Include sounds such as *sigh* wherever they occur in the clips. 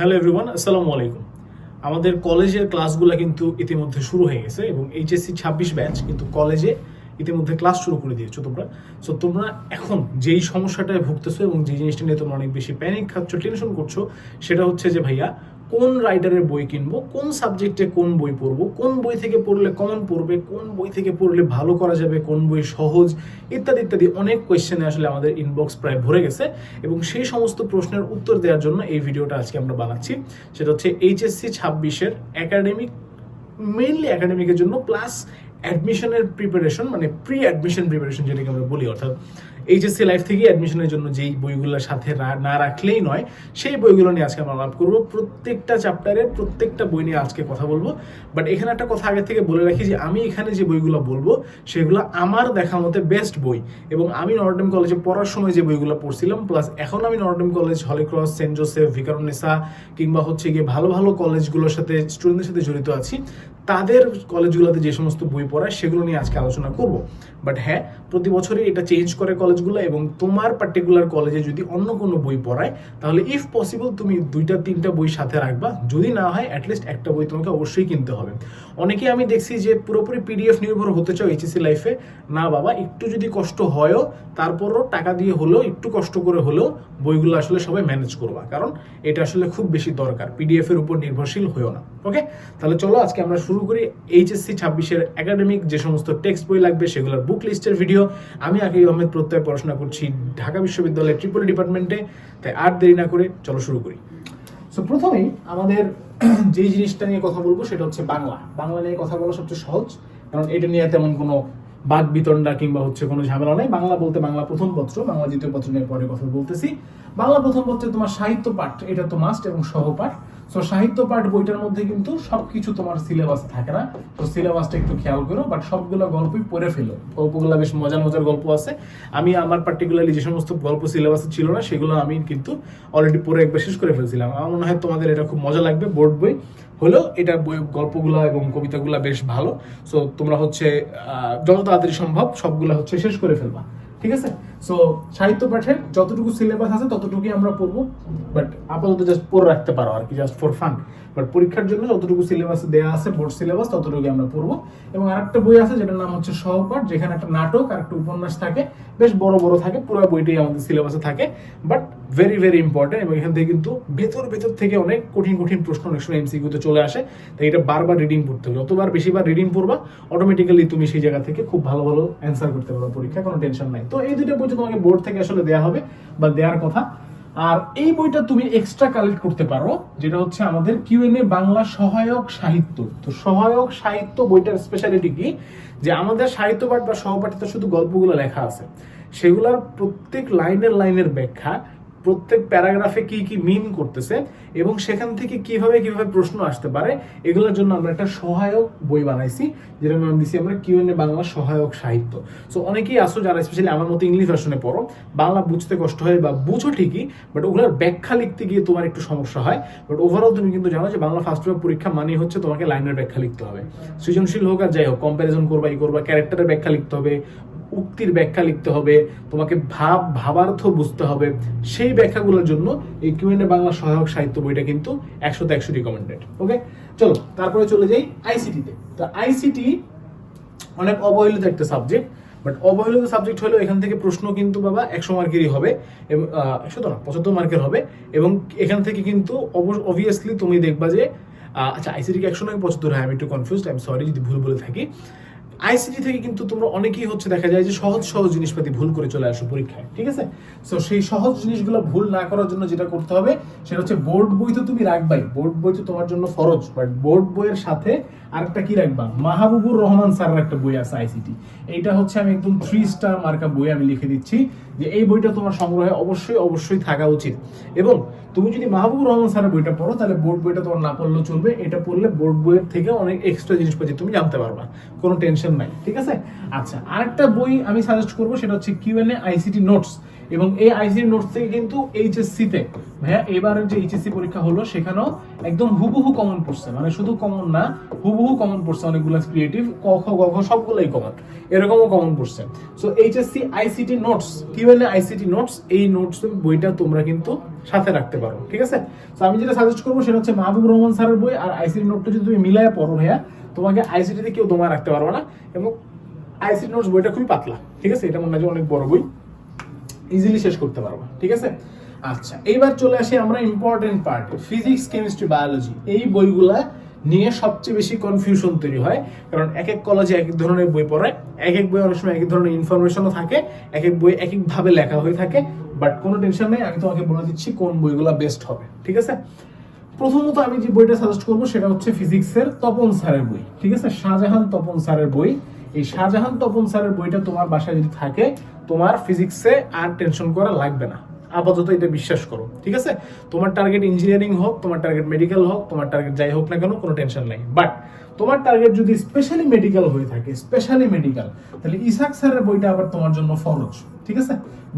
Hello everyone আসসালামু আলাইকুম আমাদের কলেজের ক্লাসগুলো কিন্তু ইতিমধ্যে শুরু হয়ে গেছে এবং এইচএসসি ছাব্বিশ ব্যাচ কিন্তু কলেজে ইতিমধ্যে ক্লাস শুরু করে দিয়েছ তোমরা। সো তোমরা এখন যেই সমস্যাটায় ভুগতেছো এবং যে জিনিসটা নিয়ে তোমরা অনেক বেশি প্যানিক খাচ্ছ টেনশন করছ, সেটা হচ্ছে যে, ভাইয়া কোন রাইটারের বই কিনবো, কোন সাবজেক্টে কোন বই পড়ব, কোন বই থেকে পড়লে কমন পড়বে, কোন বই থেকে পড়লে ভালো করা যাবে, কোন বই সহজ, ইত্যাদি ইত্যাদি অনেক কোয়েশ্চেনে আসলে আমাদের ইনবক্স প্রায় ভরে গেছে এবং সেই সমস্ত প্রশ্নের উত্তর দেওয়ার জন্য এই ভিডিওটা আজকে আমরা বানাচ্ছি। সেটা হচ্ছে এইচএসসি ছাব্বিশের একাডেমিক মেইনলি একাডেমিকের জন্য প্লাস অ্যাডমিশনের প্রিপারেশন মানে প্রি অ্যাডমিশন প্রিপারেশন যেটাকে আমরা বলি, অর্থাৎ এইচএসসি লাইফ থেকে অ্যাডমিশনের জন্য যেই বইগুলোর সাথে না রাখলেই নয়, সেই বইগুলো নিয়ে আজকে আমরা আলাপ করব। প্রত্যেকটা চ্যাপ্টারের প্রত্যেকটা বই নিয়ে আজকে কথা বলব। বাট এখানে একটা কথা আগে থেকে বলে রাখি যে, আমি এখানে যে বইগুলো বলব, সেগুলো আমার দেখা মতে বেস্ট বই। এবং আমি নর্ডেম কলেজে পড়ার সময় যে বইগুলো পড়ছিলাম প্লাস এখন আমি Notre Dame college Holy Cross Saint Joseph Viqarunnisa কিংবা হচ্ছে গিয়ে ভালো ভালো কলেজগুলোর সাথে স্টুডেন্টদের সাথে জড়িত আছি। তাদের কলেজগুলোতে যে সমস্ত বই পড়ায় সেগুলো নিয়ে আজকে আলোচনা করব। বাট হ্যাঁ প্রতি বছরই এটা চেঞ্জ করে কলেজগুলো এবং তোমার পার্টিকুলার কলেজে যদি অন্য কোনো বই পড়ায়, তাহলে ইফ পসিবল তুমি দুইটা, তিনটা বই সাথে রাখবা। যদি না হয় অ্যাটলিস্ট একটা বই তোমাকে অবশ্যই কিনতে হবে। অনেকে আমি দেখছি যে পুরোপুরি পিডিএফ নির্ভর হতে চাও এইচএসসি লাইফে না বাবা, একটু যদি কষ্ট হয়ও, তারপরও টাকা দিয়ে হলেও, একটু কষ্ট করে হলেও বইগুলো আসলে সবাই ম্যানেজ করবা। কারণ এটা আসলে খুব বেশি দরকার। পিডিএফ এর উপর নির্ভরশীল হয়েও না। ওকে তাহলে চলো আজকে আমরা শুরু করি এইচএসসি ছাব্বিশের একাডেমিক যে সমস্ত টেক্সট বই লাগবে, সেগুলোর বুক লিস্টের ভিডিও আমি আগে আহমেদ প্রত্যয়, পড়াশোনা করছি ঢাকা বিশ্ববিদ্যালয়ের ট্রিপল ডিপার্টমেন্টে তাই আর দেরি না করে চলো শুরু করি। সো প্রথমেই আমাদের *clears throat* যে জিনিসটা নিয়ে কথা বলব সেটা হচ্ছে বাংলা। বাংলা নিয়ে কথা বলা সবচেয়ে সহজ, কারণ এটা নিয়ে তেমন কোনো বাদ বিতণ্ডা কিংবা হচ্ছে কোনো ঝামেলা নেই। বাংলা বলতে বাংলা প্রথম পত্র, বাংলা দ্বিতীয় পত্র নিয়ে পরে কথা বলতেছি। বাংলা প্রথম পত্রে তোমার সাহিত্য পাঠ, এটা তো মাস্ট এবং সহপাঠ সো সাহিত্য পাঠ বইটার মধ্যে কিন্তু সবকিছু তোমার সিলেবাস থাকে না। তো সিলেবাসটা একটু খেয়াল করো বাট সবগুলো গল্পই পড়ে ফেলো। গল্পগুলো বেশ মজার মজার গল্প আছে। আমি আমার পার্টিকুলারলি যে সমস্ত গল্প সিলেবাসে ছিল না, সেগুলো আমি কিন্তু অলরেডি পড়ে একবার শেষ করে ফেলছিলাম। আমার মনে হয় তোমাদের এটা খুব মজা লাগবে। বোর্ড বই হলেও এটা বই গল্পগুলো এবং কবিতাগুলো বেশ ভালো। সো তোমরা হচ্ছে যত তাড়াতাড়ি সম্ভব সবগুলো হচ্ছে শেষ করে ফেলবা। ঠিক আছে? সো সাহিত্য পাঠের যতটুকু সিলেবাস আছে, ততটুকুই আমরা পড়ব। বাট আপাতত জাস্ট পড়ে রাখতে পারো আর কি জাস্ট ফর ফান বাট পরীক্ষার জন্য যতটুকু সিলেবাস দেওয়া আছে বোর্ড সিলেবাস ততটুকু আমরা পড়ব। এবং আরেকটা বই আছে, যেটার নাম হচ্ছে সহপাঠ, যেখানে একটা নাটক আর একটা উপন্যাস থাকে। বেশ বড় বড় থাকে, পুরো বইটাই আমাদের সিলেবাসে থাকে। বাট ভেরি ভেরি ইম্পর্টেন্ট এবং এখান থেকে কিন্তু ভেতর ভেতর থেকে অনেক কঠিন কঠিন প্রশ্ন অনেক সময় এমসিকিউতে চলে আসে। তাই এটা বারবার রিডিং পড়তে হবে। যতবার বেশিবার রিডিং পড়বা অটোমেটিক্যালি তুমি সেই জায়গা থেকে খুব ভালো ভালো অ্যান্সার করতে পারো পরীক্ষা কোনো টেনশন নাই। তো এই দুটো বই তো তোমাকে বোর্ড থেকে আসলে দেয়া হবে বা দেওয়ার কথা। আর এই বইটা তুমি এক্সট্রা কালেক্ট করতে পারো, যেটা হচ্ছে আমাদের কিউএনএ বাংলা সহায়ক সাহিত্য। তো সহায়ক সাহিত্য বইটার স্পেশালিটি কি? যে আমাদের সাহিত্য পাঠ বা সহপাঠিত শুধু গল্পগুলো লেখা আছে। সেগুলোর প্রত্যেক লাইনের লাইনের ব্যাখ্যা প্রত্যেক প্যারাগ্রাফে কি কি মিন করতেছে এবং সেখান থেকে কীভাবে কীভাবে প্রশ্ন আসতে পারে, এগুলোর জন্য আমরা একটা সহায়ক বই বানাইছি যেটা নাম দিছি আমরা কিউএনএ বাংলা সহায়ক সাহিত্য। সো অনেকেই আসো যারা স্পেশালি আমার মতো ইংলিশ ভার্সনে পড়ো, বাংলা বুঝতে কষ্ট হয় বা বুঝো ঠিকই বাট ওগুলোর ব্যাখ্যা লিখতে গিয়ে তোমার একটু সমস্যা হয়। বাট ওভারঅল তুমি কিন্তু জানো যে বাংলা ফার্স্ট পেপার পরীক্ষা মানে হচ্ছে তোমাকে লাইনের ব্যাখ্যা লিখতে হবে। সৃজনশীল হোক আর যাই হোক কম্প্যারিজন করবা, ই করবা ক্যারেক্টারের ব্যাখ্যা লিখতে হবে উক্তির ব্যাখ্যা লিখতে হবে, তোমাকে ভাব, ভাবার্থ বুঝতে হবে। সেই ব্যাখ্যাগুলোর জন্য এই কিউএনএ বাংলা সহায়ক সাহিত্য বইটা কিন্তু একশো একশোতে একশো রিকমেন্ডেড ওকে চলো, তারপরে চলে যাই আইসিটিতে তো। আইসিটি অনেক অবহেলিত একটা সাবজেক্ট বাট অবহেলিত সাবজেক্ট হলেও এখান থেকে প্রশ্ন কিন্তু বাবা একশো মার্কেরই হবে, এবং একশো তো না, পঁচাত্তর মার্কের হবে, এবং এখান থেকে কিন্তু অবভিয়াসলি তুমি দেখবা যে আচ্ছা আইসিটি একশো নয়, পঁচাত্তর হয়, আমি একটু কনফিউজ আমি সরি যদি ভুল বলে থাকি। আইসিটি থেকে কিন্তু তোমরা অনেকেই হচ্ছে দেখা যায় যে সহজ সহজ জিনিসপাতি ভুল করে চলে আসো পরীক্ষায়, ঠিক আছে? সো সেই সহজ জিনিসগুলো ভুল না করার জন্য যেটা করতে হবে, সেটা হচ্ছে বোর্ড বই তো তুমি রাখবাই। বোর্ড বই তো তোমার জন্য ফরজ বাট বোর্ড বইয়ের সাথে আরেকটা কি রাখবা? মাহবুবুর রহমান স্যারের একটা বই আছে আইসিটি এইটা হচ্ছে আমি একদম থ্রি স্টার মার্কা বই আমি লিখে দিচ্ছি যে এই বইটা তোমার সংগ্রহে অবশ্যই অবশ্যই থাকা উচিত। এবং তুমি যদি মাহবুবুর রহমান স্যারের বইটা পড়ো, তাহলে বোর্ড বইটা তোমার না পড়লেও চলবে। এটা পড়লে বোর্ড বইয়ের থেকে অনেক এক্সট্রা জিনিসপাতি তুমি জানতে পারবা। কোনো টেনশন নাই, ঠিক আছে? আচ্ছা আরেকটা বই আমি সাজেস্ট করব, সেটা হচ্ছে কিউএনএ আইসিটি নোটস এবং এই আইসিটি নোটস থেকে কিন্তু এইচএসসি তে, ভাইয়া, এবারের যে এইচএসসি পরীক্ষা হলো, সেখানেও একদম হুবহু কমন পড়ছে। মানে শুধু কমন না, হুবহু কমন পড়ছে অনেকগুলো ক্রিয়েটিভ ক, খ, গ, ঘ, সবগুলোই কমন এরকমও কমন পড়ছে। সো এইচএসসি আইসিটি নোটস কি বলে আইসিটি নোটস এই নোটস বইটা তোমরা কিন্তু সাথে রাখতে পারো, ঠিক আছে? তো আমি যেটা সাজেস্ট করব, সেটা হচ্ছে মাহবুব রহমান স্যারের বই আর আইসিটি নোটটা যদি তুমি মিলায় পড়ো, ভাইয়া, তোমাকে আইসিটিতে কেউ তোমায় রাখতে পারবে না। এবং আইসিটি নোটস বইটা খুবই পাতলা, ঠিক আছে? এটা মনে হয় অনেক বড় বই। ইজিলি শেষ করতে পারবা, ঠিক আছে? আচ্ছা এইবার চলে আসি আমরা important part physics chemistry biology এই বইগুলা নিয়ে সবচেয়ে বেশি কনফিউশন তৈরি হয়, কারণ এক এক কলেজে এক এক ধরনের বই পড়ায় এক এক বই অনেক সময় এক এক ধরনের ইনফরমেশনও থাকে এক এক বই এক এক ভাবে লেখা হয়ে থাকে বাট কোনো টেনশন নেই, আমি তোমাকে বলে দিচ্ছি কোন বইগুলো বেস্ট হবে, ঠিক আছে? প্রথমত আমি যে বইটা সাজেস্ট করব সেটা হচ্ছে ফিজিক্সের তপন স্যারের বই, ঠিক আছে? শাহজাহান তপন স্যারের বই এই শাহজাহান তপন স্যারের বইটা তোমার বাসায় যদি থাকে, তোমার ফিজিক্সে আর টেনশন করা লাগবে না। আপাতত এটা বিশ্বাস করো, ঠিক আছে? তোমার টার্গেট ইঞ্জিনিয়ারিং হোক, তোমার টার্গেট মেডিকেল হোক, তোমার টার্গেট যাই হোক না কেন, কোনো টেনশন নাই। বাট তোমার টার্গেট যদি স্পেশালি মেডিকেল হয়ে থাকে স্পেশালি মেডিকেল তাহলে ইসাক স্যারের বইটা আবার তোমার জন্য ফরজ, ঠিক আছে?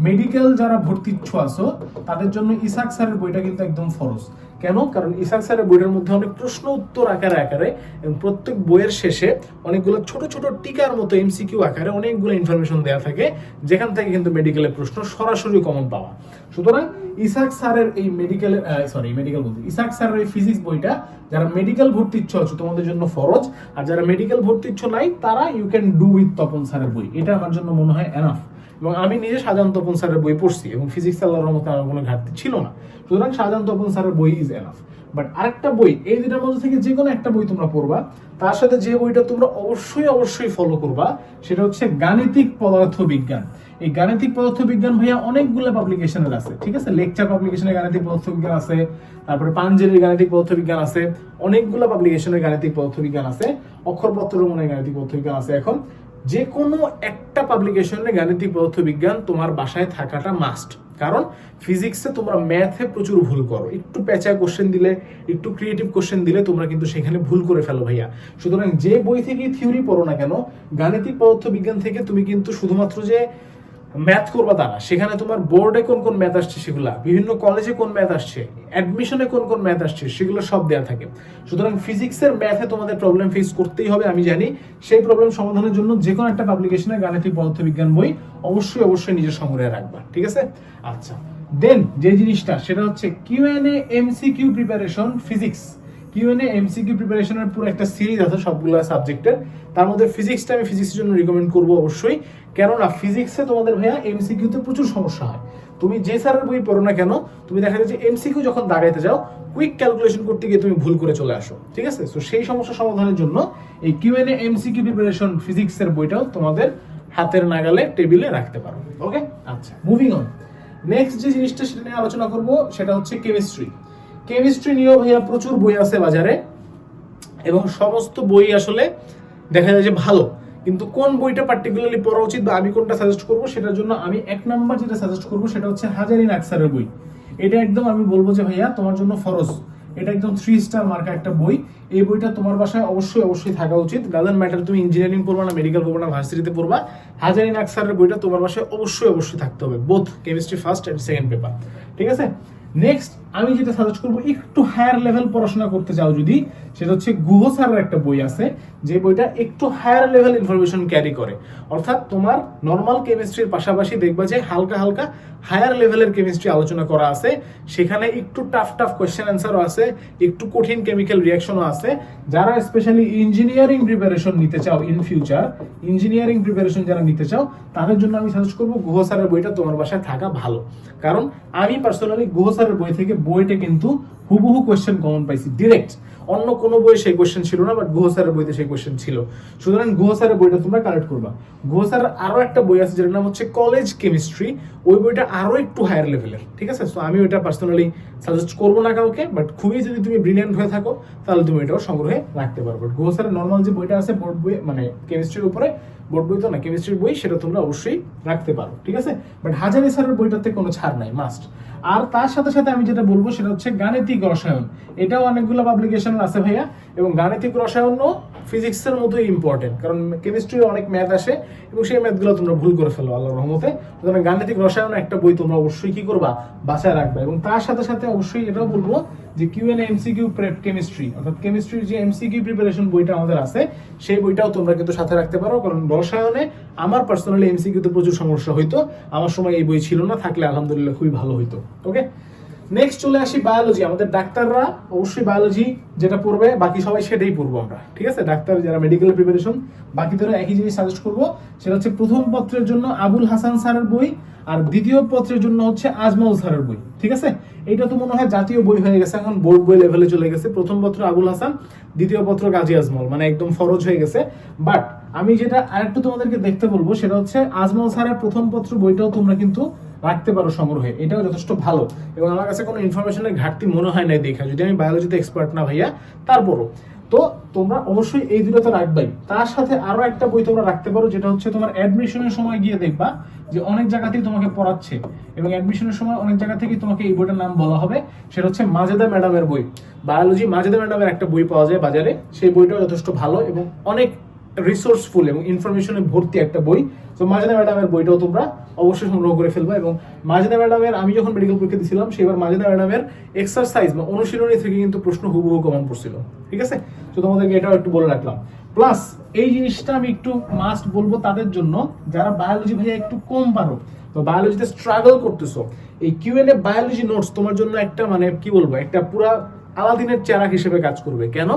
মেডিকেল যারা ভর্তি ইচ্ছু আছো, তাদের জন্য ইসাক স্যারের বইটা কিন্তু একদম ফরজ। কেন? কারণ ইসাক স্যারের বইটার মধ্যে অনেক প্রশ্ন উত্তর আকারে আকারে এবং প্রত্যেক বইয়ের শেষে অনেকগুলো ছোট ছোট টিকার মতো এমসিকিউ আকারে অনেকগুলো ইনফরমেশন দেওয়া থাকে, যেখান থেকে কিন্তু মেডিকেলের প্রশ্ন সরাসরি কমন পাওয়া। সুতরাং ইসাক স্যারের এই মেডিকেল সরি মেডিকেল বলতে ইসাক স্যারের এই ফিজিক্স বইটা যারা মেডিকেল ভর্তি ইচ্ছ আছে, তোমাদের জন্য ফরজ, আর যারা মেডিকেল ভর্তি ইচ্ছ নাই, তারা you can do with Tapan স্যারের বই। এটা আমার জন্য মনে হয় এনাফ এবং আমি নিজে শাহজাহান তপন স্যারের বই পড়ছি এবং ফিজিক্স আল্লাহর রহমতে আমার কোনো ঘাটতি ছিল না। সুতরাং শাহজাহান তপন স্যারের বই ইজ এনাফ বাট আরেকটা বই, এই দুটার মধ্যে থেকে যে কোনো একটা বই তোমরা পড়বা, তার সাথে যে বইটা তোমরা অবশ্যই অবশ্যই ফলো করবা, সেটা হচ্ছে গাণিতিক পদার্থ বিজ্ঞান এই গাণিতিক পদার্থ বিজ্ঞান ভাইয়া অনেকগুলো পাবলিকেশনের আছে, ঠিক আছে? লেকচার পাবলিকেশনের গাণিতিক পদার্থ বিজ্ঞান আছে, তারপরে পাঞ্জেরির গাণিতিক পদার্থ বিজ্ঞান আছে, অনেকগুলো পাবলিকেশনের গাণিতিক পদার্থ বিজ্ঞান আছে অক্ষরপত্র মনে গাণিতিক পদার্থ বিজ্ঞান আছে এখন। যে কোনো একটা পাবলিকেশনে গাণিতিক পদার্থবিজ্ঞান তোমার বাসায় থাকাটা মাস্ট কারণ ফিজিক্সে তোমরা ম্যাথে প্রচুর ভুল করো। একটু প্যাঁচা কোশ্চেন দিলে, একটু ক্রিয়েটিভ কোশ্চেন দিলে তোমরা কিন্তু সেখানে ভুল করে ফেলো ভাইয়া। সুতরাং যে বই থেকে থিওরি পড়ো না কেন, গাণিতিক পদার্থবিজ্ঞান থেকে তুমি কিন্তু শুধুমাত্র যে ম্যাথ করবা তা না সেখানে তোমার বোর্ডে কোন কোন ম্যাথ আসছে সেগুলা, বিভিন্ন কলেজে কোন ম্যাথ আসছে অ্যাডমিশনে কোন কোন ম্যাথ আসছে, সেগুলো সব দেওয়া থাকে। সুতরাং ফিজিক্সের ম্যাথে তোমাদের প্রবলেম ফেস করতেই হবে, আমি জানি। সেই প্রবলেম সমাধানের জন্য যে কোনো একটা পাবলিকেশনে গাণিতিক পদার্থবিজ্ঞান বই অবশ্যই অবশ্যই নিজের সংগ্রহে রাখবা, ঠিক আছে? আচ্ছা দেন যে জিনিসটা, সেটা হচ্ছে Q N QNA MCQ preparation physics QNA MCQ প্রিপারেশনের পুরো একটা সিরিজ আছে সবগুলো সাবজেক্টের তার মধ্যে ফিজিক্সটা আমি ফিজিক্সের জন্য রিকমেন্ড করব অবশ্যই। কেননা ফিজিক্সে তোমাদের ভাইয়া এমসিকিউতে প্রচুর সমস্যা হয়। তুমি যে স্যারের বই পড়ো না কেন, তুমি দেখা যায় যে এমসিকিউ যখন দাগাইতে যাও কুইক ক্যালকুলেশন করতে গিয়ে তুমি ভুল করে চলে আসো, ঠিক আছে? তো সেই সমস্যা সমাধানের জন্য এই কিউএনএ এমসিকিউ প্রিপারেশন ফিজিক্সের বইটাও তোমাদের হাতের নাগালে টেবিলে রাখতে পারো ওকে আচ্ছা মুভিং অন নেক্সট যে জিনিসটা সেটা নিয়ে আলোচনা করব, সেটা হচ্ছে কেমিস্ট্রি কেমিস্ট্রি নিয়েও ভাইয়া প্রচুর বই আছে বাজারে। এবং সমস্ত বই আসলে দেখা যায় যে ভালো। কিন্তু কোন বইটা পার্টিকুলারলি পড়া উচিত বা আমি কোনটা সাজেস্ট করব সেটার জন্য আমি এক নাম্বার যেটা সাজেস্ট করব সেটা হচ্ছে হাজারিন আকসারের বই। এটা একদম আমি বলব যে ভাইয়া তোমার জন্য ফরজ। এটা একদম থ্রি স্টার মার্কা একটা বই। এই বইটা তোমার বাসায় অবশ্যই অবশ্যই থাকা উচিত। ডাজেন্ট ম্যাটার তুমি ইঞ্জিনিয়ারিং পড়বা না মেডিকেল পড়বা না, ভার্সিটিতে পড়বা, হাজারিন আকসারের বইটা তোমার বাসায় অবশ্যই অবশ্যই থাকতে হবে। Both chemistry first and second paper ঠিক আছে? নেক্সট আমি যেটা সাজেস্ট করব, একটু হায়ার লেভেল পড়াশোনা করতে চাও যদি, সেটা হচ্ছে গুহ স্যারের একটা বই আছে, যে বইটা একটু হায়ার লেভেল ইনফরমেশন ক্যারি করে। অর্থাৎ তোমার নর্মাল কেমিস্ট্রির পাশাপাশি দেখবা যে হালকা হালকা হায়ার লেভেলের কেমিস্ট্রি আলোচনা করা আছে, সেখানে একটু টাফ টাফ কোয়েশ্চেন অ্যান্সারও আছে, একটু কঠিন কেমিক্যাল রিয়াকশনও আছে। যারা স্পেশালি ইঞ্জিনিয়ারিং প্রিপারেশন নিতে চাও ইন ফিউচার ইঞ্জিনিয়ারিং প্রিপারেশন যারা নিতে চাও, তাদের জন্য আমি সাজেস্ট করব, গুহ স্যারের বইটা তোমার বাসায় থাকা ভালো। কারণ আমি পার্সোনালি গুহ স্যারের বই থেকে বইটা কিন্তু হুবহু কোয়েশ্চেন কমন পাইছি ডিরেক্ট অন্য কোনো বই সেই কোয়েশ্চেন ছিল না বাট গুহ স্যারের বইতে সেই কোয়েশ্চেন ছিল। সুতরাং গুহ স্যারের বইটা তোমরা কালেক্ট করবা। গুহ আরও একটা বই আছে যেটার নাম হচ্ছে কলেজ কেমিস্ট্রি ওই বইটা আরও একটু হায়ার লেভেলের ঠিক আছে? সো আমি ওইটা পার্সোনালি সাজেস্ট করব না কাউকে বাট খুবই যদি তুমি ব্রিলিয়ান্ট হয়ে থাকো, তাহলে তুমি এটাও সংগ্রহে রাখতে পারো। বাট গুহ স্যারের নর্মাল যে বইটা আছে বোর্ড বই মানে কেমিস্ট্রির উপরে বোর্ড বই তো না কেমিস্ট্রির বই সেটা তোমরা অবশ্যই রাখতে পারো, ঠিক আছে? বাট হাজারি স্যারের বইটাতে কোনো ছাড় নাই মাস্ট আর তার সাথে সাথে আমি যেটা বলব সেটা হচ্ছে গাণিতিক রসায়ন। এটাও অনেকগুলো পাবলিকেশন আছে ভাইয়া, এবং গাণিতিক রসায়নও ফিজিক্সের মতোই ইম্পর্টেন্ট কারণ কেমিস্ট্রির অনেক ম্যাথ আসে, এবং সেই ম্যাথগুলো তোমরা ভুল করে ফেলো, আল্লাহর রহমতে। গাণিতিক রসায়ন একটা বই তোমরা অবশ্যই কি করবা? বাসায় রাখবা। এবং তার সাথে সাথে অবশ্যই এটাও বলব যে Q N MCQ prep chemistry অর্থাৎ কেমিস্ট্রির যে এমসিকিউ প্রিপারেশন বইটা আমাদের আছে, সেই বইটাও তোমরা কিন্তু সাথে রাখতে পারো, কারণ রসায়নে আমার পার্সোনালি এমসিকিউতে প্রচুর সমস্যা হইতো, আমার সময় এই বই ছিল না, থাকলে আলহামদুলিল্লাহ খুবই ভালো হইতো ওকে নেক্সট চলে আসি বায়োলজি আমাদের ডাক্তাররা অবশ্যই বায়োলজি যেটা পড়বে, বাকি সবাই সেটাই পড়ব আমরা, ঠিক আছে? ডাক্তার যারা মেডিকেল প্রিপারেশন বাকি বাকিদেরও একই জিনিস সাজেস্ট করব, সেটা হচ্ছে প্রথম পত্রের জন্য আবুল হাসান স্যারের বই আর দ্বিতীয় পত্রের জন্য হচ্ছে আজমল স্যারের বই, ঠিক আছে? এইটা তো মনে হয় জাতীয় বই হয়ে গেছে, এখন বোর্ড বই লেভেলে চলে গেছে। প্রথম পত্র আবুল হাসান, দ্বিতীয় পত্র গাজী আজমল মানে একদম ফরজ হয়ে গেছে। বাট আমি যেটা আরেকটু তোমাদেরকে দেখতে বলব, সেটা হচ্ছে আজমল স্যারের প্রথম পত্র বইটাও তোমরা কিন্তু রাখতে পারো সংগ্রহে, এটাও যথেষ্ট ভালো। এবং আমার কাছে কোনো ইনফরমেশনের ঘাটতি মনে হয় না দেখা, যদি আমি বায়োলজিতে এক্সপার্ট না ভাইয়া, তারপরও। তো তোমরা অবশ্যই এই দুটো তো রাখবাই। তার সাথে আরও একটা বই তোমরা রাখতে পারো, যেটা হচ্ছে তোমার অ্যাডমিশনের সময় গিয়ে দেখবা। যে অনেক জায়গাতেই তোমাকে পড়াচ্ছে এবং অ্যাডমিশনের সময় অনেক জায়গা থেকেই তোমাকে এই বইটার নাম বলা হবে। সেটা হচ্ছে মাজেদা ম্যাডামের বই। বায়োলজি মাজেদা ম্যাডামের একটা বই পাওয়া যায় বাজারে। সেই বইটাও যথেষ্ট ভালো এবং অনেক রিসোর্সফুল এবং ইনফরমেশনে ভর্তি একটা বই। তো মাজেদা ম্যাডামের বইটাও তোমরা অবশ্যই সংগ্রহ করে ফেলবা এবং মাজেদা ম্যাডামের, আমি যখন মেডিকেল পরীক্ষা দিয়েছিলাম সেবার মাজেদা ম্যাডামের এক্সারসাইজ বা অনুশীলনী থেকে কিন্তু প্রশ্ন হুবহু কমন পড়ছিল। ঠিক আছে? তো তোমাদেরকে এটাও একটু বলে রাখলাম। প্লাস এই জিনিসটা আমি একটু মাস্ট বলব তাদের জন্য, যারা বায়োলজি ভাইয়া একটু কম পারো। তো বায়োলজিতে স্ট্রাগল করতেছো। এই কিউএনএ বায়োলজি নোটস তোমার জন্য একটা মানে কি বলব, একটা পুরা আলাদিনের চেরাক হিসেবে কাজ করবে। কেন?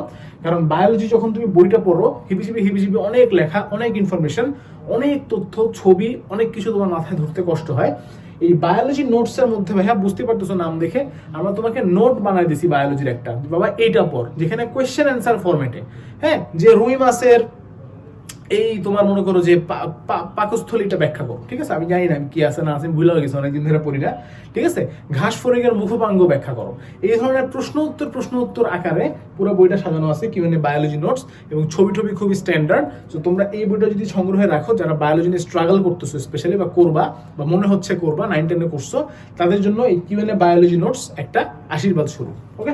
কারণ বায়োলজি যখন তুমি বইটা পড়ো, হিবিজিবি হিবিজিবি অনেক লেখা, অনেক ইনফরমেশন অনেক তথ্য, ছবি, অনেক কিছু তোমার মাথায় ধরতে কষ্ট হয়। এই বায়োলজি নোটসের মধ্যে ভাইয়া বুঝতে পারতেছো নাম দেখে, আমরা তোমাকে নোট বানাই দিছি বায়োলজির একটা। বাবা, এইটা পর যেখানে কোয়েশ্চেন অ্যান্সার ফরম্যাটে হ্যাঁ যে রুই মাছের এই তোমার মনে করো যে পাকস্থলীটা ব্যাখ্যা করো, ঠিক আছে? আমি জানি না কি আছে না আছে ভুলে গেছি অনেকদিন ধরে পড়ি না ঠিক আছে? ঘাস ফরিকের মুখপাঙ্গ ব্যাখ্যা করো। এই ধরনের প্রশ্ন উত্তর প্রশ্ন উত্তর আকারে পুরো বইটা সাজানো আছে কি মানে বায়োলজি নোটস এবং ছবি টবি খুবই স্ট্যান্ডার্ড তো তোমরা এই বইটা যদি সংগ্রহে রাখো, যারা বায়োলজি নিয়ে স্ট্রাগল করতেছো স্পেশালি বা করবা, বা মনে হচ্ছে করবা নাইন টেনে করছ, তাদের জন্য এই কিউএনএ বায়োলজি নোটস একটা আশীর্বাদ শুরু ওকে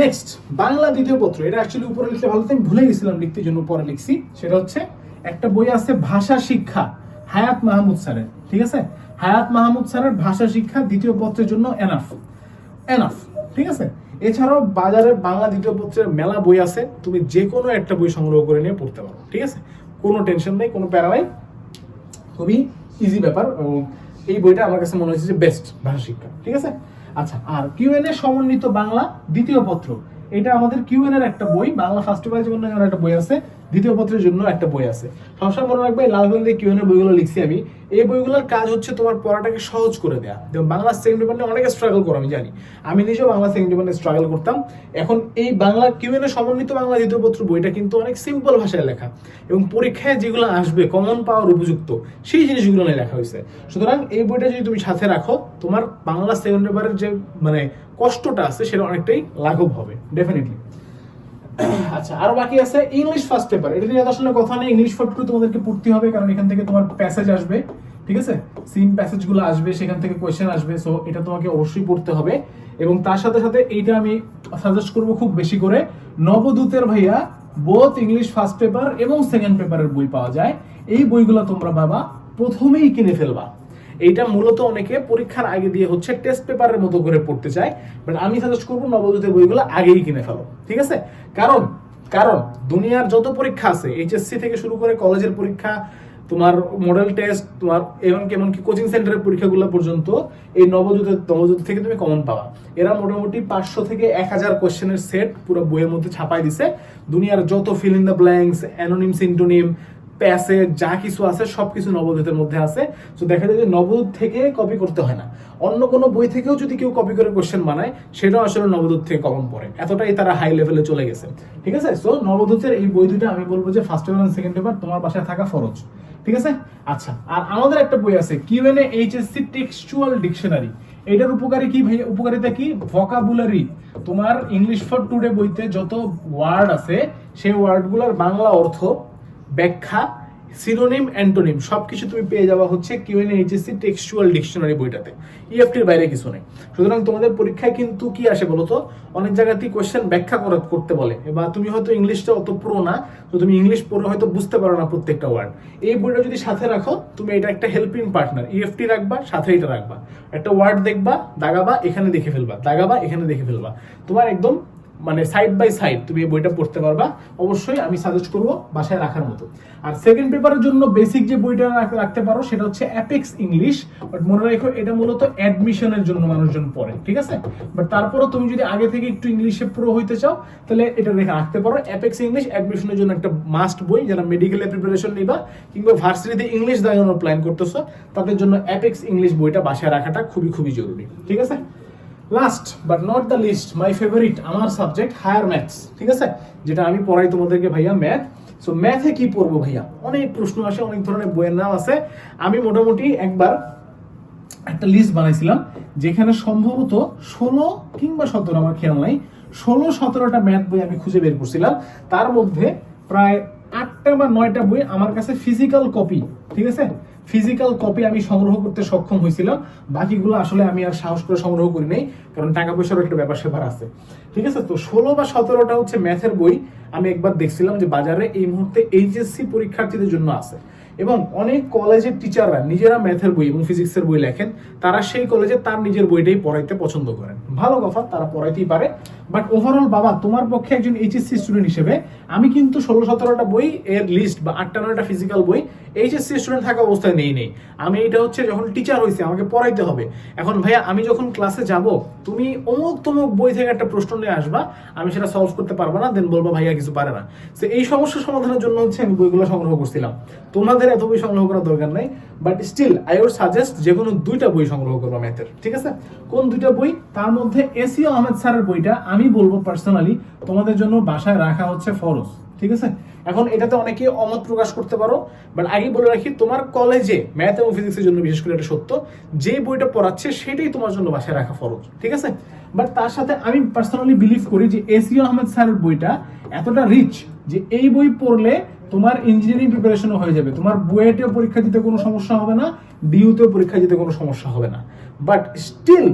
নেক্সট বাংলা দ্বিতীয় পত্র। এটা অ্যাকচুয়ালি উপরে লিখতে ভালো, আমি ভুলে গেছিলাম লিখতে জন্য পরে লিখছি। সেটা হচ্ছে, একটা বই আছে ভাষা শিক্ষা, হায়াত মাহমুদ স্যারের। ঠিক আছে? হায়াত মাহমুদ স্যারের ভাষা শিক্ষা দ্বিতীয় পত্রের জন্য এনাফ এনাফ ঠিক আছে? এছাড়াও বাজারে বাংলা দ্বিতীয় পত্রের মেলা বই আছে। তুমি যে কোনো একটা বই সংগ্রহ করে নিয়ে পড়তে পারো, ঠিক আছে? কোনো টেনশন নেই, কোনো প্যারা নাই। খুবই ইজি ব্যাপার এই বইটা আমার কাছে মনে হয়েছে যে বেস্ট ভাষা শিক্ষা, ঠিক আছে? আচ্ছা আর কিউএন এ সমন্বিত বাংলা দ্বিতীয় পত্র। এটা আমাদের কিউএন এর একটা বই, বাংলা ফার্স্ট পেপারের জন্য একটা বই আছে, দ্বিতীয় পত্রের জন্য একটা বই আছে। সবসময় মনে রাখবে লাল কিউএন এর বইগুলো লিখছি আমি। এই বইগুলোর কাজ হচ্ছে তোমার পড়াটাকে সহজ করে দেয়া। যেমন বাংলা সেকেন্ড পেপার নিয়ে অনেক স্ট্রাগল করো, আমি জানি। আমি নিজেও বাংলা সেকেন্ড পেপার নিয়ে স্ট্রাগল করতাম। এখন এই বাংলা কিউএন এর সমন্বিত বাংলা দ্বিতীয় পত্র বইটা কিন্তু অনেক সিম্পল ভাষায় লেখা এবং পরীক্ষায় যেগুলো আসবে কমন পাওয়ার উপযুক্ত, সেই জিনিসগুলো নিয়ে লেখা হয়েছে। সুতরাং এই বইটা যদি তুমি সাথে রাখো, তোমার বাংলা সেকেন্ড পেপারের যে মানে কষ্টটা আছে, সেটা অনেকটাই লাঘব হবে ডেফিনেটলি আচ্ছা আর বাকি আছে ইংলিশ ফার্স্ট পেপার এটা নিয়ে আসলে কথা নেই ইংলিশ ফট করে তোমাদেরকে পড়তে হবে, কারণ এখান থেকে তোমার প্যাসেজ আসবে, ঠিক আছে? সিম প্যাসেজগুলো আসবে, সেখান থেকে কোয়েশ্চেন আসবে সো এটা তোমাকে অবশ্যই পড়তে হবে। এবং তার সাথে সাথে এইটা আমি সাজেস্ট করব খুব বেশি করে। নবদূতের ভাইয়া বোথ ইংলিশ ফার্স্ট পেপার এবং সেকেন্ড পেপারের বই পাওয়া যায়। এই বইগুলো তোমরা বাবা প্রথমেই কিনে ফেলবা। এইটা মূলত অনেকে পরীক্ষার আগে দিয়ে হচ্ছে টেস্ট পেপারের মতো করে পড়তে চায় বাট আমি সাজেস্ট করব নবদূতের বইগুলো আগেই কিনে ফেলো, ঠিক আছে? কারণ কারণ দুনিয়ার যত পরীক্ষা আছে এইচএসসি থেকে শুরু করে কলেজের পরীক্ষা, তোমার মডেল টেস্ট তোমার এমনকি এমনকি কোচিং সেন্টারের পরীক্ষাগুলো পর্যন্ত এই নবদূতের নবদূত থেকে তুমি কমন পাবা। এরা মোটামুটি পাঁচশো থেকে এক হাজার কোয়েশ্চেনের সেট পুরো বইয়ের মধ্যে ছাপাই দিছে। দুনিয়ার যত ফিল ইন দ্য ব্ল্যাঙ্কস অ্যানোনিম সিন্টোনিম প্যাসেজ যা কিছু আছে, সবকিছু নবদূতের মধ্যে আছে। তো দেখা যায় যে নবদূত থেকে কপি করতে হয় না। অন্য কোনো বই থেকেও যদি কেউ কপি করে কোশ্চেন বানায়, সেটাও আসলে নবদূত থেকে কমন পড়ে। এতটাই তারা হাই লেভেলে চলে গেছে। ঠিক আছে? সো নবদূতের এই বই দুটো আমি বলব যে ফার্স্ট পেপার সেকেন্ড পেপার তোমার বাসায় থাকা ফরজ। ঠিক আছে? আচ্ছা আর আমাদের একটা বই আছে কিউএনএ এইচএসসি টেক্সচুয়াল ডিকশনারি এটার উপকারী কি ভাই উপকারিতা কি? ভোকাবুলারি তোমার ইংলিশ ফর টুডে বইতে যত ওয়ার্ড আছে, সেই ওয়ার্ডগুলোর বাংলা অর্থ ব্যাখ্যা সিনোনিম অ্যান্টোনিম সবকিছু তুমি পেয়ে যাওয়া হচ্ছে Q QN HSC textual dictionary বইটাতে। ইএফটির বাইরে কিছু নেই। সুতরাং তোমাদের পরীক্ষায় কিন্তু কি আসে বলো তো অনেক জায়গাতেই কোয়েশ্চেন ব্যাখ্যা করা করতে বলে। বা তুমি হয়তো ইংলিশটা অত প্রো না, তো তুমি ইংলিশ পড়ে হয়তো বুঝতে পারো না প্রত্যেকটা ওয়ার্ড এই বইটা যদি সাথে রাখো, তুমি এটা একটা হেল্পিং পার্টনার ইএফটি রাখবা, সাথে এটা রাখবা। একটা ওয়ার্ড দেখবা, দাগাবা, এখানে দেখে ফেলবা, দাগাবা, এখানে দেখে ফেলবা। তোমার একদম মানে সাইড বাই সাইড তুমি এই বইটা পড়তে পারবা, অবশ্যই আমি সাজেস্ট করব বাসায় রাখার মতো। আর সেকেন্ড পেপারের জন্য বেসিক যে বইটা রাখতে পারো, সেটা হচ্ছে অ্যাপেক্স ইংলিশ বাট মনে রাখো এটা মূলত অ্যাডমিশনের জন্য মানুষজন পড়ে, ঠিক আছে? বাট তারপরও তুমি যদি আগে থেকে একটু ইংলিশে প্রো হইতে চাও, তাহলে এটা রেখে রাখতে পারো। অ্যাপেক্স ইংলিশ অ্যাডমিশনের জন্য একটা মাস্ট বই যারা মেডিকেলে প্রিপারেশন নিবা, কিংবা ভার্সিটিতে ইংলিশ দেওয়ানোর প্ল্যান করতেছো, তাদের জন্য অ্যাপেক্স ইংলিশ বইটা বাসায় রাখাটা খুবই খুবই জরুরি, ঠিক আছে? Last but not the least my favourite আমার সাবজেক্ট হায়ার ম্যাথস ঠিক আছে? যেটা আমি পড়াই তোমাদেরকে ভাইয়া ম্যাথ সো ম্যাথে কি পড়ব ভাইয়া? অনেক প্রশ্ন আসে, অনেক ধরনের বইয়ের নাম আছে। আমি মোটামুটি একবার একটা লিস্ট বানাইছিলাম, যেখানে সম্ভবত ষোলো কিংবা সতেরো, আমার খেয়াল নাই, ষোলো, সতেরোটা ম্যাথ বই আমি খুঁজে বের করছিলাম। তার মধ্যে প্রায় আটটা বা নয়টা বই আমার কাছে ফিজিক্যাল কপি ঠিক আছে? ফিজিক্যাল কপি আমি সংগ্রহ করতে সক্ষম হয়েছিলাম। বাকিগুলো আসলে আমি আর সাহস করে সংগ্রহ করি নাই, কারণ টাকা পয়সারও একটা ব্যাপার স্যাপার আছে। ঠিক আছে? তো ষোলো বা সতেরোটা হচ্ছে ম্যাথের বই আমি একবার দেখছিলাম যে বাজারে এই মুহূর্তে এইচএসসি পরীক্ষার্থীদের জন্য আছে। এবং অনেক কলেজের টিচাররা নিজেরা ম্যাথের বই এবং ফিজিক্সের বই লেখেন। তারা সেই কলেজে তার নিজের বইটাই পড়াইতে পছন্দ করেন। ভালো কথা, তারা পড়াইতেই পারে। বাট ওভারঅল বাবা, তোমার পক্ষে একজন এইচএসসি স্টুডেন্ট হিসেবে আমি কিন্তু ষোলো সতেরোটা বই এর লিস্ট বা আটটা নয়টা ফিজিক্যাল বই এইচএসসি স্টুডেন্ট থাকা অবস্থায় নেই নেই। আমি এটা হচ্ছে যখন টিচার হয়েছে আমাকে পড়াইতে হবে। এখন ভাইয়া, আমি যখন ক্লাসে যাব, তুমি অমুক তমুক বই থেকে একটা প্রশ্ন নিয়ে আসবা, আমি সেটা সলভ করতে পারব না দেন বলব ভাইয়া কিছু পারে না। তো এই সমস্যা সমাধানের জন্য হচ্ছে আমি বইগুলো সংগ্রহ করছিলাম। তোমাদের এত বই সংগ্রহ করার দরকার নাই but still I or suggest যে কোনো দুইটা বই সংগ্রহ করব ম্যাথের ঠিক আছে? কোন দুইটা বই? তার মধ্যে এসিও আহমেদ স্যারের বইটা আমি বলব পার্সোনালি তোমাদের জন্য বাসায় রাখা হচ্ছে ফরজ, ঠিক আছে? এখন এটাতে অনেকে অমত প্রকাশ করতে পারো বাট আগে বলে রাখি, তোমার কলেজে ম্যাথ এবং ফিজিক্সের জন্য বিশেষ করে এটা সত্য, যে বইটা পড়াচ্ছে সেটাই তোমার জন্য বাসায় রাখা ফরজ, ঠিক আছে? বাট তার সাথে আমি পার্সোনালি বিলিভ করি যে এসিও আহমেদ স্যারের বইটা এতটা রিচ যে এই বই পড়লে তোমার ইঞ্জিনিয়ারিং প্রিপারেশনও হয়ে যাবে, তোমার বুয়েটেও পরীক্ষা দিতে কোনো সমস্যা হবে না ডিউতেও পরীক্ষা দিতে কোনো সমস্যা হবে না। But still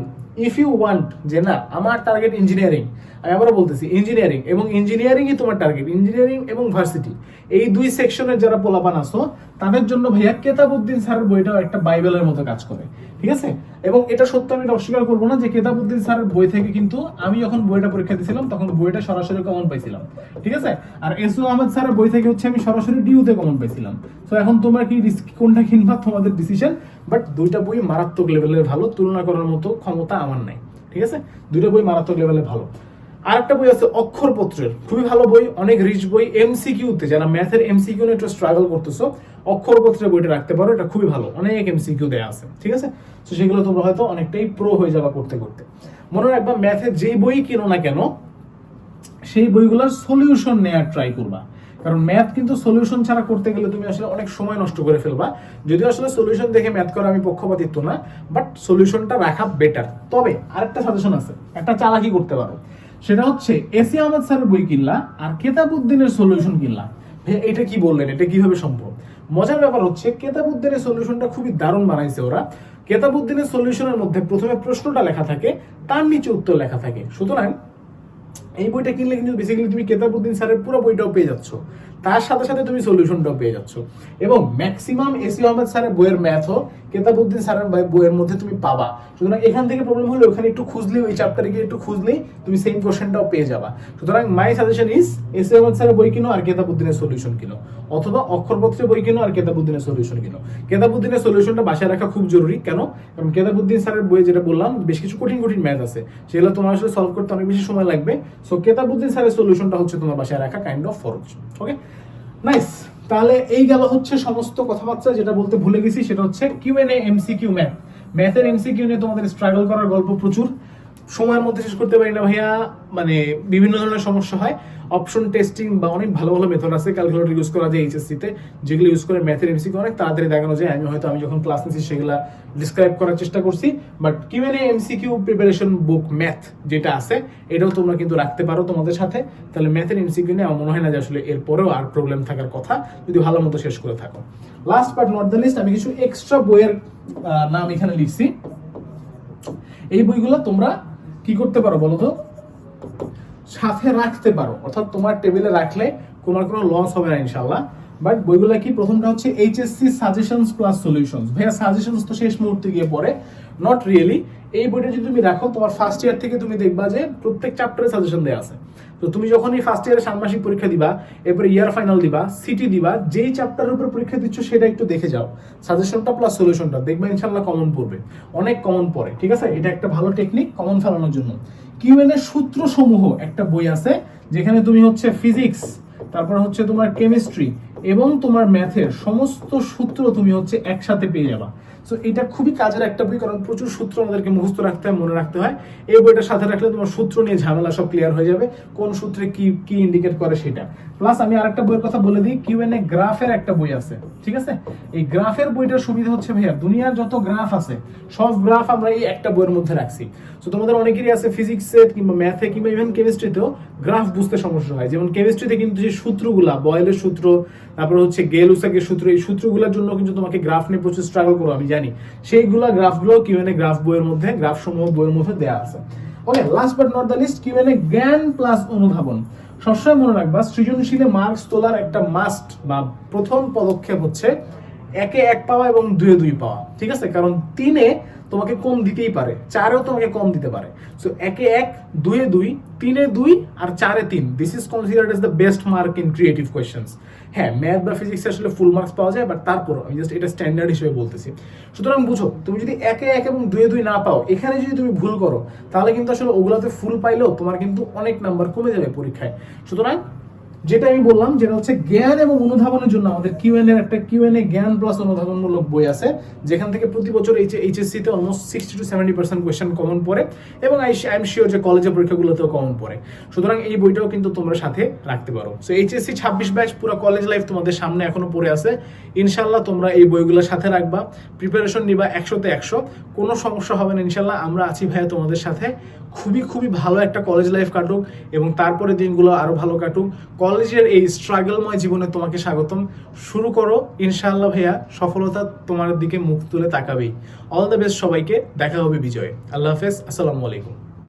if you want যে না, আমার টার্গেট ইঞ্জিনিয়ারিং আমি আবারও বলতেছি ইঞ্জিনিয়ারিং এবং ইঞ্জিনিয়ারিংই তোমার টার্গেট ইঞ্জিনিয়ারিং এবং ভার্সিটি এই দুই সেকশনের যারা পোলাপান আসো তাদের জন্য ভাইয়া কেতাবুদ্দিন স্যারের বইটাও একটা বাইবেলের মতো কাজ করে, ঠিক আছে? এবং এটা সত্য, আমি এটা অস্বীকার করব না যে কেতাবুদ্দিন স্যারের বই থেকে কিন্তু আমি যখন বইটা পরীক্ষা দিয়েছিলাম তখন বইটা সরাসরি কমন পাইছিলাম, ঠিক আছে? আর এস আহমেদ স্যারের বই থেকে হচ্ছে আমি সরাসরি ডিউতে কমন পাইছিলাম। তো এখন তোমরা কি রিস্ক কোনটা কিনবা তোমাদের ডিসিশন বাট দুইটা বই মারাত্মক লেভেলের ভালো, তুলনা করার মতো ক্ষমতা আমার নাই, ঠিক আছে? দুইটা বই মারাত্মক লেভেলের ভালো। আর একটা বই আছে অক্ষরপত্রের খুবই ভালো বই, অনেক রিচ বই এমসিকিউতে যারা ম্যাথের এমসিকিউ নিয়ে একটু স্ট্রাগল করতেছো অক্ষরপত্রের বইটা রাখতে পারো, এটা খুবই ভালো। অনেক এমসিকিউ দেয়া আছে, ঠিক আছে? তো সেগুলো তোমরা হয়তো অনেকটাই প্রো হয়ে যাবা করতে করতে। মনে রাখবা ম্যাথের যেই বই কিনো না কেন, সেই বইগুলোর সলিউশন নেওয়ার ট্রাই করবা। কারণ ম্যাথ কিন্তু সলিউশন ছাড়া করতে গেলে তুমি আসলে অনেক সময় নষ্ট করে ফেলবা। যদিও আসলে সলিউশন দেখে ম্যাথ করা আমি পক্ষপাতিত্ব না বাট সলিউশনটা রাখা বেটার তবে আরেকটা সাজেশন আছে, একটা চালাকি করতে পারো। সেটা হচ্ছে, এসি আহমদ স্যারের বই কিনলা আর কেতাবুদ্দিনের সলিউশন কিনলা। এটা কি বললেন? এটা কীভাবে সম্ভব? মজার ব্যাপার হচ্ছে কেতাবুদ্দিনের সলিউশনটা খুবই দারুণ বানাইছে ওরা। কেতাবুদ্দিনের সলিউশনের মধ্যে প্রথমে প্রশ্নটা লেখা থাকে, তার নিচে উত্তর লেখা থাকে। সুতরাং এই বইটা কিনলে কিন্তু বেসিক্যালি তুমি কেতাবুদ্দিন স্যারের পুরো বইটাও পেয়ে যাচ্ছ। তার সাথে সাথে তুমি সলিউশনটাও পেয়ে যাচ্ছ। এবং ম্যাক্সিমাম এসি আহমেদ স্যারের বইয়ের ম্যাথও কেতাবুদ্দিন স্যারের বইয়ের মধ্যে তুমি পাবা। সুতরাং এখান থেকে প্রবলেম হলে ওখানে একটু খুঁজলেই, ওই চ্যাপ্টারে গিয়ে একটু খুঁজলেই তুমি সেম কোশ্চেনটাও পেয়ে যাবা। সুতরাং my suggestion is AC Ahmed স্যারের বই কিনো আর কেতাবুদ্দিনের সলিউশন কিনো। অথবা অক্ষরপত্রের বই কিনো আর কেতাবুদ্দিনের সলিউশন কিনো। কেতাবুদ্দিনের সলিউশনটা বাসায় রাখা খুব জরুরি। কেন? কারণ কেতাবুদ্দিন স্যারের বই যেটা বললাম, বেশ কিছু কঠিন কঠিন ম্যাথ আছে। সেগুলো তোমার আসলে সলভ করতে অনেক বেশি সময় লাগবে। সো কেতাবুদ্দিন স্যারের সলিউশনটা হচ্ছে তোমার বাসায় রাখা কাইন্ড অফ ফরজ ওকে নাইস তাহলে এই গেল হচ্ছে সমস্ত কথাবার্তা যেটা বলতে ভুলে গেছি, সেটা হচ্ছে Q N A MCQ math ম্যাথের এমসিকিউ নিয়ে তোমাদের স্ট্রাগল করার গল্প প্রচুর। সময়ের মধ্যে শেষ করতে পারি না ভাইয়া মানে বিভিন্ন ধরনের সমস্যা হয়। অপশন টেস্টিং বা অনেক ভালো ভালো মেথড আছে ক্যালকুলেটর ইউজ করা যায় এইচএসসি তে, যেগুলো ইউজ করে ম্যাথের এমসিকিউ অনেক তাড়াতাড়ি দেখানো যায়। আমি হয়তো, আমি যখন ক্লাস নিচ্ছি সেগুলো ডিসক্রাইব করার চেষ্টা করছি। But QNA MCQ preparation book math যেটা আছে, এটাও তোমরা কিন্তু রাখতে পারো তোমাদের সাথে। তাহলে ম্যাথের এমসিকিউ নিয়ে আমার মনে হয় না যে আসলে এরপরেও আর প্রবলেম থাকার কথা। যদি ভালো মতো শেষ করে থাকো। Last but not the least আমি কিছু এক্সট্রা বইয়ের নাম এখানে লিখছি। এই বইগুলো তোমরা কি করতে পারো বলো তো? সাথে রাখতে পারো। অর্থাৎ তোমার টেবিলে রাখলে তোমার কোনো লস হবে না ইনশাল্লাহ বাট বইগুলো কি? প্রথমটা হচ্ছে এইচএসসি সাজেশনস প্লাস সলিউশনস ভাইয়া সাজেশনস তো শেষ মুহূর্তে গিয়ে পড়ে। নট রিয়েলি এই বইটা যদি তুমি রাখো, তোমার ফার্স্ট ইয়ার থেকে তুমি দেখবা যে প্রত্যেক চ্যাপ্টারে সাজেশন দেওয়া আছে। তো তুমি যখন এই ফার্স্ট ইয়ারে ষান্মাসিক পরীক্ষা দিবা, এরপরে ইয়ার ফাইনাল দিবা সিটি দিবা, যেই চ্যাপ্টারের উপর পরীক্ষা দিচ্ছ সেটা একটু দেখে যাও। সাজেশনটা প্লাস সলিউশনটা দেখবে ইনশাল্লাহ কমন পড়বে। অনেক কমন পড়ে, ঠিক আছে? এটা একটা ভালো টেকনিক কমন ফেলানোর জন্য। কিউএন এর সূত্র সমূহ একটা বই আছে, যেখানে তুমি হচ্ছে ফিজিক্স তারপর হচ্ছে তোমার কেমিস্ট্রি এবং তোমার ম্যাথের সমস্ত সূত্র তুমি হচ্ছে একসাথে পেয়ে যাবা। সো এটা খুবই কাজের একটা বই, কারণ প্রচুর সূত্র আমাদেরকে মুখস্থ রাখতে হয়, মনে রাখতে হয়। এই বইটা সাথে রাখলে তোমার সূত্র নিয়ে ঝামেলা সব ক্লিয়ার হয়ে যাবে, কোন সূত্রে কি কি ইন্ডিকেট করে সেটা। প্লাস আমি আরেকটা বইয়ের কথা বলে দিই কিউএনএ গ্রাফের একটা বই আছে, ঠিক আছে? এই গ্রাফের বইটার সুবিধা হচ্ছে ভাইয়া, দুনিয়ার যত গ্রাফ আছে, সব গ্রাফ আমরা এই একটা বইয়ের মধ্যে রাখছি। তো তোমাদের অনেকেরই আছে ফিজিক্সে কিংবা ম্যাথে কিংবা ইভেন কেমিস্ট্রিতেও গ্রাফ বুঝতে সমস্যা হয়। যেমন কেমিস্ট্রিতে কিন্তু যে সূত্রগুলা বয়েলের সূত্র, তারপর হচ্ছে গেল উসাকের সূত্র, এই সূত্রগুলোর জন্য কিন্তু তোমাকে গ্রাফ নিয়ে প্রচুর স্ট্রাগল করো, আমি জানি। সেইগুলা গ্রাফগুলো কিউএনএ গ্রাফ বইয়ের মধ্যে গ্রাফ সমূহ বইয়ের মধ্যে দেওয়া আছে। Okay last but not the least QNA জ্ঞান প্লাস অনুধাবন। সবসময় মনে রাখবা, সৃজনশীলে মার্কস তোলার একটা মাস্ট বা প্রথম পদক্ষেপ হচ্ছে একে এক পাওয়া এবং দুয়ে দুই পাওয়া, ঠিক আছে? কারণ তিনে তোমাকে কম দিতেই পারে, চারেও তোমাকে কম দিতে পারে। সো একে এক, দুয়ে দুই, তিনে দুই আর চারে তিন। This is considered as the best mark in creative questions হ্যাঁ ম্যাথ বা ফিজিক্স আসলে ফুল মার্কস পাওয়া যায় বাট তারপর আমি জাস্ট এটা স্ট্যান্ডার্ড হিসেবে বলতেছি। সুতরাং বুঝো, তুমি যদি একে এক এবং দুয়ে দুই না পাও, এখানে যদি তুমি ভুল করো, তাহলে কিন্তু আসলে ওগুলোতে ফুল পাইলেও তোমার কিন্তু অনেক নাম্বার কমে যাবে পরীক্ষায়। সুতরাং যেটা আমি বললাম, যেটা হচ্ছে জ্ঞান এবং অনুধাবনের জন্য আমাদের কিউএন এর একটা কিউএন এ জ্ঞান প্লাস অনুধাবনমূলক বই আছে, যেখান থেকে প্রতি বছর এইচ এইচএসসি তে almost sixty to seventy percent question common পড়ে এবং আই আই এম শিওর যে কলেজের পরীক্ষাগুলোতেও কমন পড়ে। সুতরাং এই বইটাও কিন্তু তোমরা সাথে রাখতে পারো। সো এইচএসসি ছাব্বিশ ব্যাচ পুরো কলেজ লাইফ তোমাদের সামনে এখনও পড়ে আছে। ইনশাল্লাহ তোমরা এই বইগুলো সাথে রাখবা। প্রিপারেশন নিবা একশোতে একশো। কোনো সমস্যা হবে না ইনশাল্লাহ আমরা আছি ভাইয়া তোমাদের সাথে। খুবই খুবই ভালো একটা কলেজ লাইফ কাটুক এবং তারপরে দিনগুলো আরও ভালো কাটুক। কলেজের এই স্ট্রাগলময় জীবনে তোমাকে স্বাগতম। শুরু করো, ইনশাআল্লাহ ভাইয়া, সফলতা তোমার দিকে মুখ তুলে তাকাবেই। অল দ্য বেস্ট সবাইকে, দেখা হবে বিজয়। আল্লাহ হাফেজ, আসসালামু আলাইকুম।